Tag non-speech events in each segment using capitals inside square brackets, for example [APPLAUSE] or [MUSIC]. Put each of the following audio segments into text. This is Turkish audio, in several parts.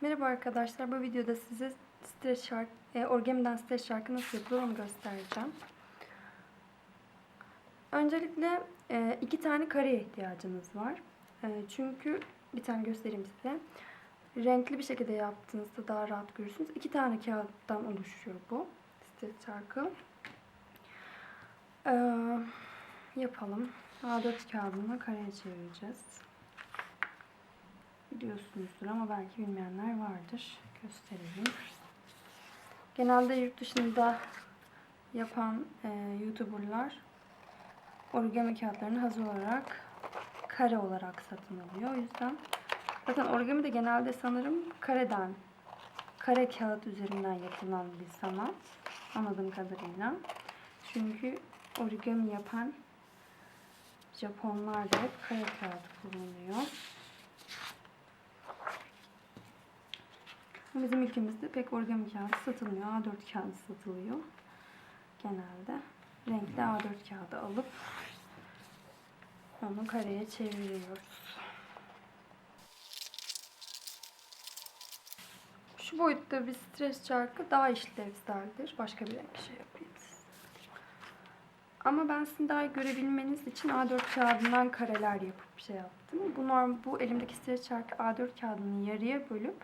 Merhaba arkadaşlar. Bu videoda size stres şarkı, e, Origami'den stres şarkı nasıl yapılır onu göstereceğim. Öncelikle e, iki tane kareye ihtiyacınız var. E, çünkü bir tane göstereyim size. Renkli bir şekilde yaptığınızda daha rahat görürsünüz. İki tane kağıttan oluşuyor bu stres şarkı. E, yapalım. A4 kağıdını kareye çevireceğiz biliyorsunuzdur ama belki bilmeyenler vardır. Göstereyim. Genelde yurt dışında yapan e, YouTuber'lar origami kağıtlarını hazır olarak kare olarak satın alıyor. O yüzden zaten origami de genelde sanırım kareden kare kağıt üzerinden yapılan bir sanat. Anladığım kadarıyla. Çünkü origami yapan Japonlar da hep kare kağıt kullanıyor. Bizim ülkemizde pek origami kağıdı satılmıyor. A4 kağıdı satılıyor. Genelde. Renkli A4 kağıdı alıp onu kareye çeviriyoruz. Şu boyutta bir stres çarkı daha işlevseldir. Başka bir renk şey yapayım. Ama ben sizin daha görebilmeniz için A4 kağıdından kareler yapıp bir şey yaptım. Bu, norm, bu elimdeki stres çarkı A4 kağıdını yarıya bölüp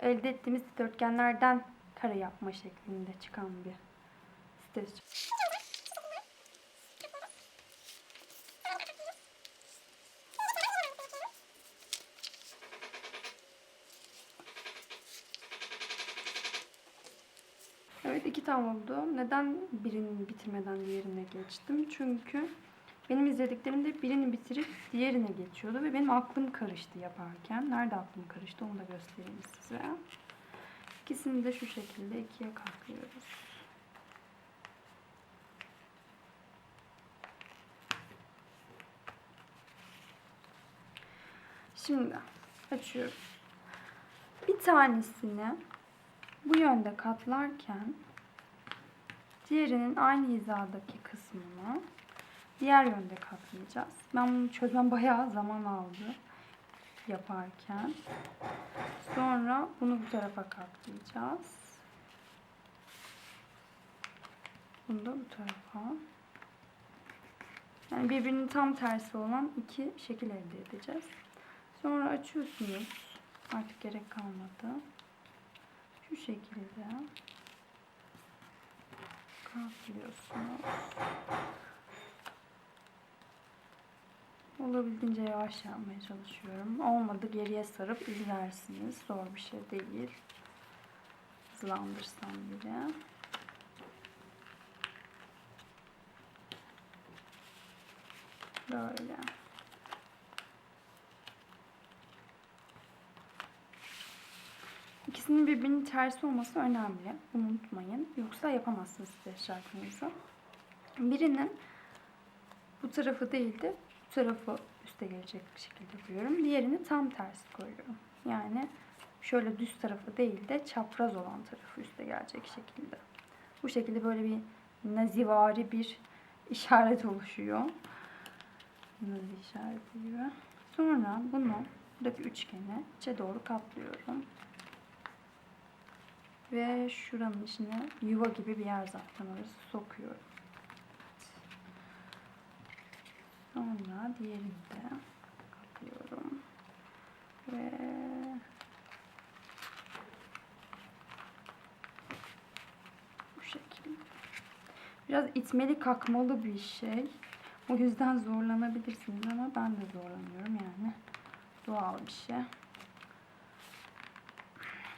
elde ettiğimiz dikdörtgenlerden kare yapma şeklinde çıkan bir stres. Evet iki tane oldu. Neden birini bitirmeden diğerine geçtim? Çünkü benim izlediklerimde birini bitirip diğerine geçiyordu ve benim aklım karıştı yaparken. Nerede aklım karıştı onu da göstereyim size. İkisini de şu şekilde ikiye katlıyoruz. Şimdi açıyorum. Bir tanesini bu yönde katlarken diğerinin aynı hizadaki kısmını diğer yönde katlayacağız. Ben bunu çözmem bayağı zaman aldı yaparken. Sonra bunu bu tarafa katlayacağız. Bunu da bu tarafa. Yani birbirinin tam tersi olan iki şekil elde edeceğiz. Sonra açıyorsunuz. Artık gerek kalmadı. Şu şekilde katlıyorsunuz. Olabildiğince yavaş yapmaya çalışıyorum. Olmadı geriye sarıp izlersiniz. Zor bir şey değil. Hızlandırsam bile. Böyle. İkisinin birbirinin tersi olması önemli. Bunu unutmayın. Yoksa yapamazsınız size şarkınızı. Birinin bu tarafı değil de bu tarafı üste gelecek şekilde koyuyorum. Diğerini tam tersi koyuyorum. Yani şöyle düz tarafı değil de çapraz olan tarafı üste gelecek şekilde. Bu şekilde böyle bir nazivari bir [LAUGHS] işaret oluşuyor. Nazi işareti gibi. Sonra bunu buradaki üçgeni içe doğru katlıyorum. Ve şuranın içine yuva gibi bir yer zaten orası sokuyorum. Sonra diğerini de katlıyorum. Ve bu şekilde. Biraz itmeli kakmalı bir şey. O yüzden zorlanabilirsiniz ama ben de zorlanıyorum yani. Doğal bir şey.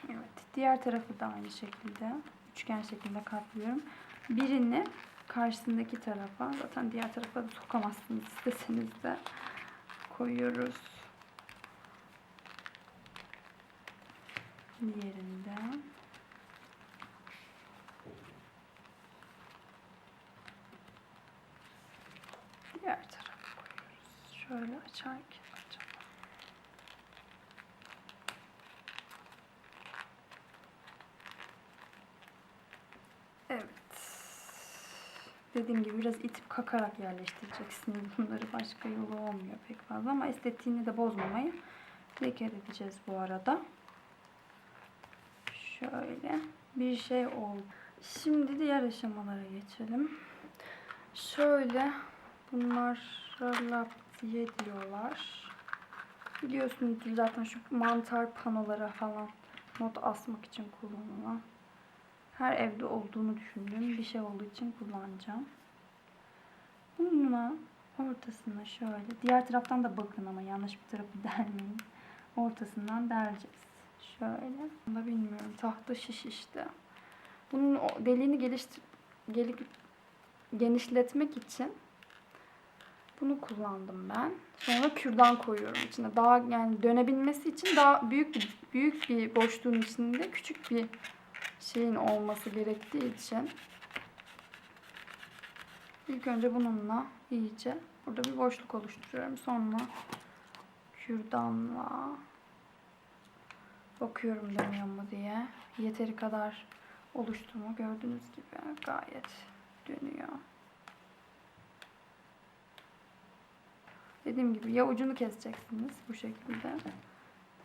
Evet. Diğer tarafı da aynı şekilde üçgen şeklinde katlıyorum. Birini karşısındaki tarafa zaten diğer tarafa da sokamazsınız isteseniz de koyuyoruz. Diğerinde diğer tarafa koyuyoruz. Şöyle açarken açalım. Evet. Dediğim gibi biraz itip kakarak yerleştireceksiniz [LAUGHS] bunları. Başka yolu olmuyor pek fazla ama estetiğini de bozmamayı dikkat edeceğiz bu arada. Şöyle bir şey oldu. Şimdi diğer aşamalara geçelim. Şöyle bunlar laptiye diyorlar. Biliyorsunuz zaten şu mantar panolara falan not asmak için kullanılan. Her evde olduğunu düşündüğüm bir şey olduğu için kullanacağım. Bununla ortasına şöyle. Diğer taraftan da bakın ama yanlış bir tarafı [LAUGHS] delmeyin. Ortasından deleceğiz. Şöyle. Bunu da bilmiyorum. Tahta şiş işte. Bunun deliğini geliştir geli- genişletmek için bunu kullandım ben. Sonra kürdan koyuyorum içine. Daha yani dönebilmesi için daha büyük bir büyük bir boşluğun içinde küçük bir şeyin olması gerektiği için ilk önce bununla iyice burada bir boşluk oluşturuyorum. Sonra kürdanla bakıyorum dönüyor mu diye. Yeteri kadar oluştu mu gördüğünüz gibi gayet dönüyor. Dediğim gibi ya ucunu keseceksiniz bu şekilde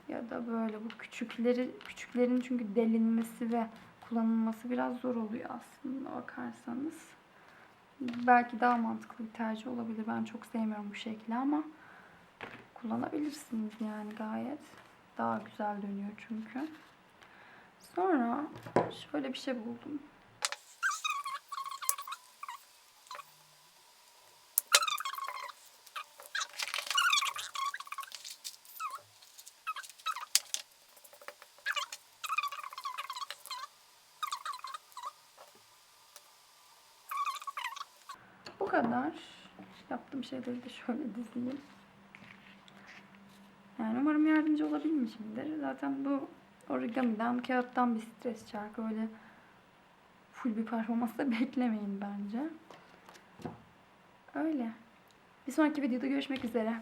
ya da böyle bu küçükleri küçüklerin çünkü delinmesi ve kullanılması biraz zor oluyor aslında bakarsanız. Belki daha mantıklı bir tercih olabilir. Ben çok sevmiyorum bu şekli ama kullanabilirsiniz yani gayet. Daha güzel dönüyor çünkü. Sonra şöyle bir şey buldum. Bu kadar. Yaptığım şeyleri de şöyle dizeyim. Yani umarım yardımcı olabilmişimdir. Zaten bu origamiden, kağıttan bir stres çarkı. Öyle full bir performans da [LAUGHS] beklemeyin bence. Öyle. Bir sonraki videoda görüşmek üzere.